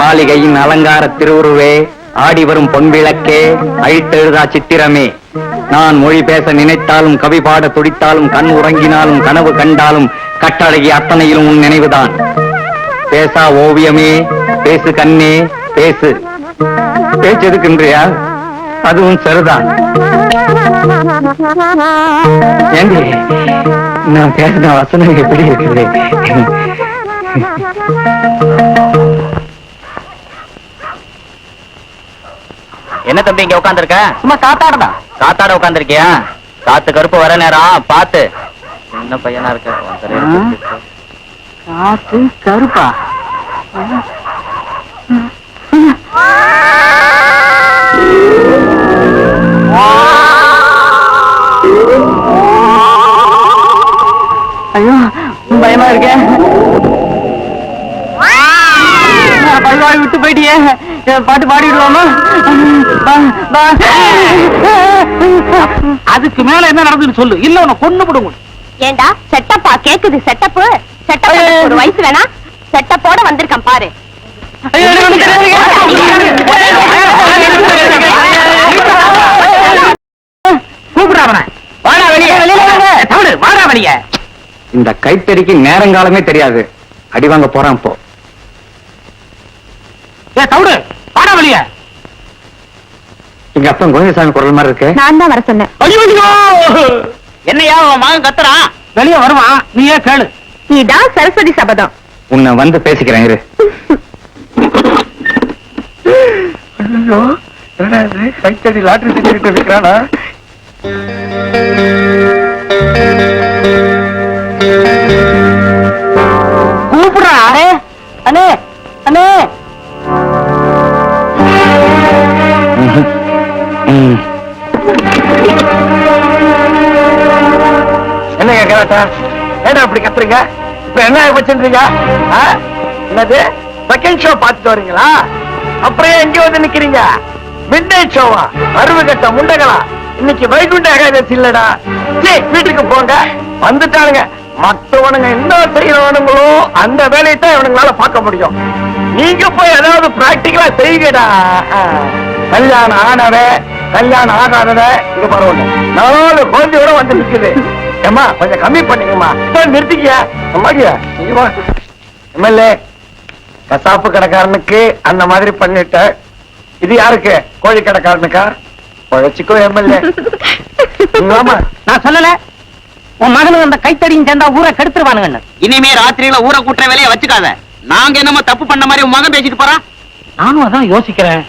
மாளிகையின் அலங்கார திருவுருவே ஆடி வரும் பொன்விளக்கே அழித்தெழுதா சித்திரமே. நான் மொழி பேச நினைத்தாலும் கவி பாட துடித்தாலும் கண் உறங்கினாலும் கனவு கண்டாலும் கட்டழகி அத்தனையிலும் உன் நினைவுதான். பேசா ஓவியமே பேசு கண்ணே பேசு. பேச்செதுக்கின்றியா அதுவும் சரிதான். ஏண்டி நான் பேசின வசனம் எப்படி இருக்குது? என்ன தம்பி இங்க உட்காந்துருக்க சும்மா காத்தாடதா காத்தாட உட்காந்துருக்கியா காத்து கருப்பு வர நேரம் பாத்து சின்ன பையனா இருக்க. காத்து கருப்பா? பாட்டு பாடிடுவோமா. அதுக்கு மேல என்ன நடந்துன்னு சொல்லு இல்ல உன்னை கொண்டு விடுங்க ஏண்டா செட்டப்பா கேக்குது செட்டப்பு செட்டப். ஒரு வயசு வேணா செட்டப்போட வந்திருக்கான் பாரு இந்த கைத்தறிக்கு நேரங்காலமே தெரியாது அடி வாங்க போறான் இப்போ ஏ தவிடு வாடா வெளியே. எங்க அப்பன் கோவிந்தசாமி குரல் மாதிரி இருக்கு. நான் தான் வர சொன்னேன். ஐயோ என்னையா உன் மகன் கத்துறான்? வெளியே வருவான் நீயே கேளு. இதான் சரஸ்வதி சபதம். உன்னை வந்து பேசிக்கிறேன் இரு. கைத்தறி லாட்டரி இருக்கிறானா? அண்ணே அண்ணே. என்னங்க கேட்டா ஏடா அப்படி கத்துறீங்க? இப்ப என்ன வச்சிருந்தீங்க என்னது? செகண்ட் ஷோ பார்த்துட்டு வரீங்களா? அப்புறம் எங்க வந்து நிக்கிறீங்க? மிட் நைட் ஷோவா அருவு கட்ட முண்டகளா? இன்னைக்கு வைகுண்ட ஏகாதசி இல்லடா. சரி வீட்டுக்கு போங்க. வந்துட்டானுங்க மற்றவனுங்க என்ன செய்யறவனுங்களோ அந்த வேலையை தான் இவனுங்களால பார்க்க முடியும். நீங்க போய் ஏதாவது பிராக்டிக்கலா செய்யுங்கடா கல்யாணம் ஆனவ கல்யாணம் ஆகாதவ இங்க பரவாயில்ல நாலு குழந்தையோட வந்து நிக்குது. ஏம்மா கொஞ்சம் கம்மி பண்ணிக்கம்மா. நிறுத்திக்க அம்மாடியா? எம்எல்ஏ கசாப்பு கடைக்காரனுக்கு அந்த மாதிரி பண்ணிட்ட. இது யாருக்கு? கோழி கடைக்காரனுக்கா? பழச்சிக்கோ எம்எல்ஏ. நான் சொல்லல. உன் மகனும் அந்த கைத்தடியும் சேர்ந்தா ஊரை கெடுத்துருவானுங்க இனிமே ராத்திரியில ஊரை கூட்டுற வேலையை வச்சுக்காத. நாங்க என்னமோ தப்பு பண்ண மாதிரி உன் மகன் பேசிட்டு போறான்? நானும் அதான் யோசிக்கிறேன்.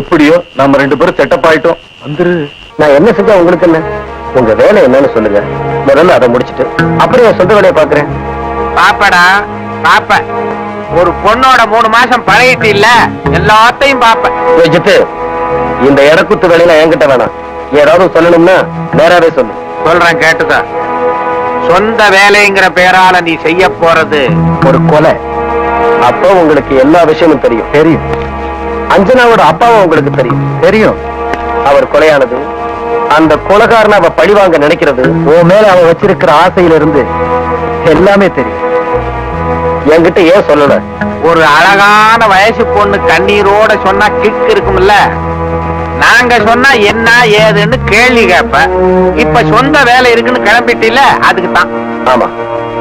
எப்படியோ நம்ம ரெண்டு பேரும் செட்டப் ஆயிட்டோம். வந்துரு. நான் என்ன செஞ்சா உங்களுக்கு என்ன? உங்க வேலை என்னன்னு சொல்லுங்க. முதல்ல அதை முடிச்சிட்டு அப்புறம் என் சொந்த வேலையை பாக்குறேன் பாப்படா பாப்ப. ஒரு பொண்ணோட மூணு மாசம் பழகிட்டு இல்ல எல்லாத்தையும் பாப்ப. வச்சுட்டு இந்த இடக்குத்து வேலையில என்கிட்ட வேணாம். ஏதாவது சொல்லணும்னா நேராவே சொல்லு. சொல்றேன் கேட்டுக்க. சொந்த வேலைங்கிற பேரால நீ செய்ய போறது ஒரு கொலை. அப்போ உங்களுக்கு எல்லா விஷயமும் தெரியும். தெரியும். அஞ்சனாவோட அப்பாவும் உங்களுக்கு தெரியும். தெரியும். அவர் கொலையானது அந்த கொலைகாரனை அவ பழிவாங்க நினைக்கிறது உன் மேல அவ வச்சிருக்கிற ஆசையில இருந்து எல்லாமே தெரியும். என்கிட்ட ஏன் சொல்லல? ஒரு அழகான வயசு பொண்ணு கண்ணீரோட சொன்னா கிக் இருக்கும்ல? நாங்க சொன்னா என்ன ஏதுன்னு கேள்வி கேப்ப. இப்ப சொந்த வேலை இருக்குன்னு கிளம்பிட்டில அதுக்கு தான். ஆமா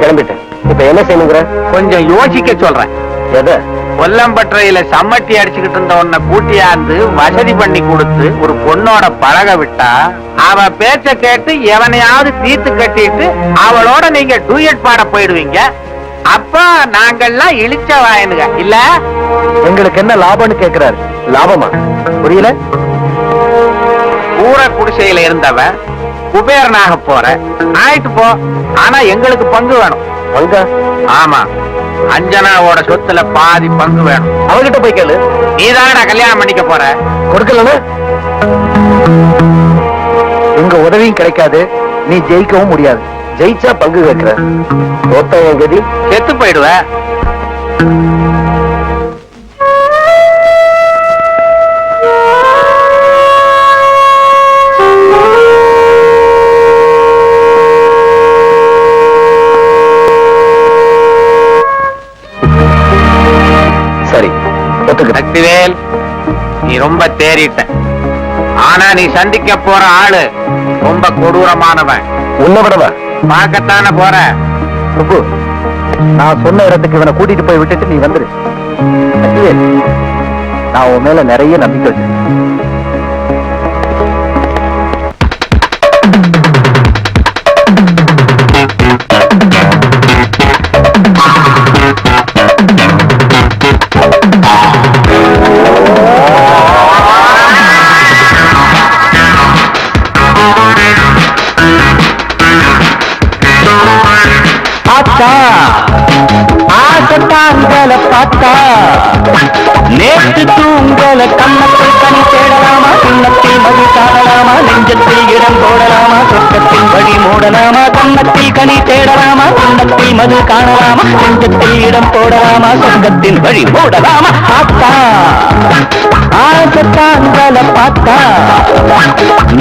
கிளம்பிட்டேன். இப்ப என்ன செய்யணுங்கிற? கொஞ்சம் யோசிக்க சொல்றேன். எதை? கொல்லம்பற்றையில சம்மட்டி அடிச்சுக்கிட்டு இருந்த உன்னை கூட்டியாந்து வசதி பண்ணி கொடுத்து ஒரு பொண்ணோட பழக விட்டா அவ பேச்ச கேட்டு எவனையாவது தீர்த்து கட்டிட்டு அவளோட நீங்க டூயட் பாட போயிடுவீங்க. அப்ப நாங்கெல்லாம் இழிச்ச வாயனுங்க. இல்ல? எங்களுக்கு என்ன லாபம்னு கேக்குறாரு. லாபமா? புரியல? ஊர குடிசையில இருந்தவன் குபேரனாக போற. ஆயிட்டு போ. ஆனா எங்களுக்கு பங்கு வேணும். பங்கா? ஆமா. அஞ்சனாவோட சொத்துல பாதி பங்கு வேணும். அவகிட்ட போய் கேளு. நீதானடா கல்யாணம் பண்ணிக்க போற? கொடுக்கலன்னு உங்க உதவியும் கிடைக்காது. நீ ஜெயிக்கவும் முடியாது. ஜெயிச்சா பங்கு கேட்கிற. என் கதி. செத்து போயிடுவ? சக்திவேல் நீ ரொம்ப தேறிட்ட. ஆனா நீ சந்திக்க போற ஆளு ரொம்ப கொடூரமானவன். உன்னை விடவா? பார்க்கத்தானே போற? சுப்பு நான் சொன்ன இடத்துக்கு இவனை கூட்டிட்டு போய் விட்டுட்டு நீ வந்துரு. சக்திவேல் நான் உன் மேல நிறைய நம்பிக்கை வச்சிருக்கேன். மூடலாமா? கண்ணத்தில் கனி தேடலாமா? கிண்ணத்தில் மது காணலாமா? நெஞ்சத்தில் இடம் போடலாமா? சொர்க்கத்தின் வழி மூடலாமா? பார்த்தா. ஆசத்தாங்கல பார்த்தா.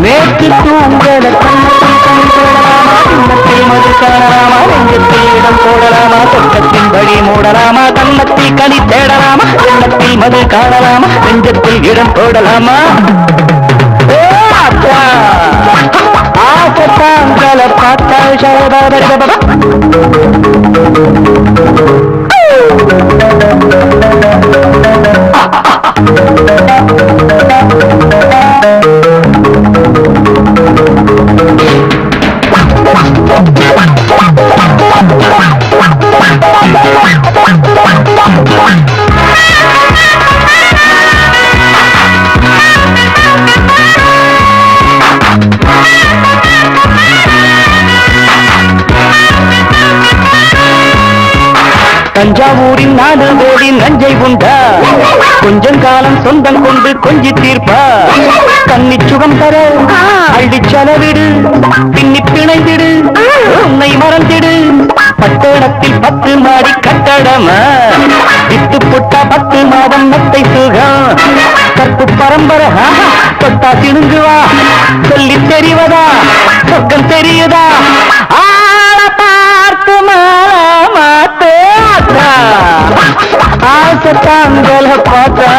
நேற்று தூங்கல கண்ணத்தில் கனி தேடலாமா? கிண்ணத்தில் மது காணலாமா? நெஞ்சத்தில் இடம் போடலாமா? சொர்க்கத்தின் வழி மூடலாமா? கண்ணத்தில் கனி தேடலாமா? கண்ணத்தில் மது காணலாமா? நெஞ்சத்தில் இடம் போடலாமா? ஏ அப்பா! ஆசத்தாங்கல தஞ்சாவூரின் நாடு ஓடி நஞ்சை உண்டா. கொஞ்சம் காலம் சொந்தம் கொண்டு கொஞ்சி தீர்ப்பா. கன்னி சுகம் தர அள்ளி செலவிடு. பின்னி பிணைந்திடு. உன்னை மறந்திடு. பட்டணத்தில் பத்து மாடி கட்டடமா? வித்து புட்டா பத்து மாதம் நத்தை சுகம் கற்பு பரம்பரை தொட்டா திணுங்குவா சொல்லி தெரிவதா? சொர்க்கம் தெரியுதா? ஆ ஆசத்தாங்கல பார்த்தா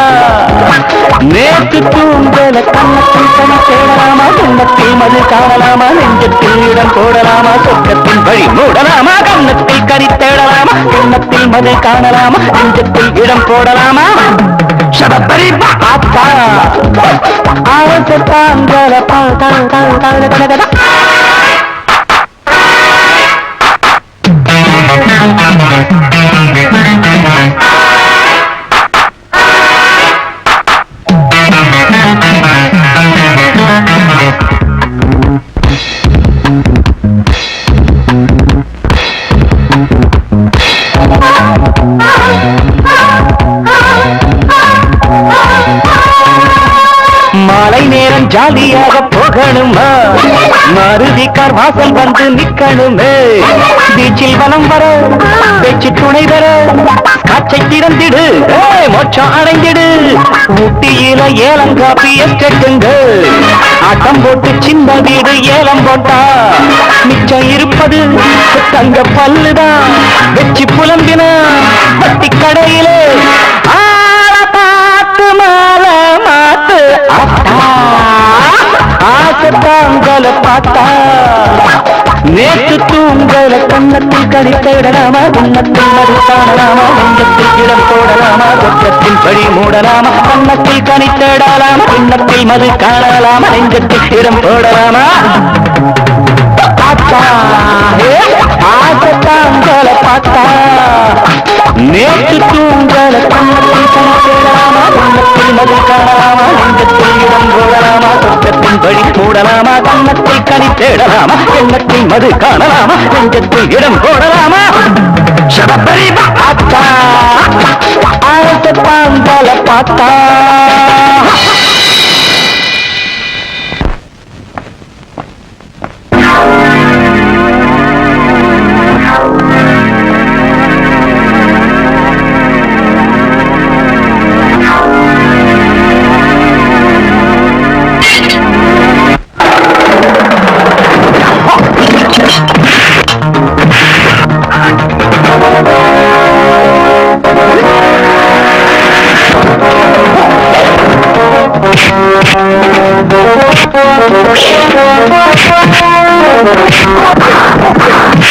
நேற்று தூங்கல கண்ணத்தில் கண் தேடலாமா கண்ணத்தில் மது காணலாமா நெஞ்சத்தில் இடம் போடலாமா சொர்க்கத்தின் வழி மூடலாமா கண்ணத்தில் கறி தேடலாமா கண்ணத்தில் மது காணலாமா நெஞ்சத்தில் இடம் போடலாமா சபப்பரி பார்த்தா ஆசத்தாங்கல பார்த்தா மருதிக்கார் வாசல் வந்து நிக்கணுமே. பீச்சில் வலம் வர பேச்சு துணை தர காட்சை திறந்திடு. ஏய், மோட்சம் அடைந்திடு. ஊட்டியில ஏலம் காப்பி எஸ்டேட்டுங்க ஆட்டம் போட்டு சின்ன வீடு ஏலம் போட்டா. மிச்சம் இருப்பது தங்க பல்லுதான். வெச்சி புலம்பினா வட்டி கடையிலே. ஆள பார்த்து மாலை மாத்து ஆத்தா ஆசத்தாங்கல பார்த்தா நேற்று தூங்கல கண்ணத்தில் கடித்திடலாமா உன்னத்தில் மறு காணலாமா? உங்கத்தில் இடம் போடலாமா? சொர்க்கத்தில் படி மூடலாமா? கண்ணத்தில் கனித்திடலாமா உன்னத்தில் மது காணலாமா? நெஞ்சத்தில் இடம் போடலாமா? பார்த்தா ஏ, ஆசத்தாங்கல பார்த்தா நேற்று தூங்க வழி மூடலாமா கனி தேடலாமா? எண்ணத்தில் மது காணலாமா? கொஞ்சத்தில் இடம் போடலாமா சபப்பரி பார்த்தா ஆசத்தாங்கல பார்த்தா. Thank you.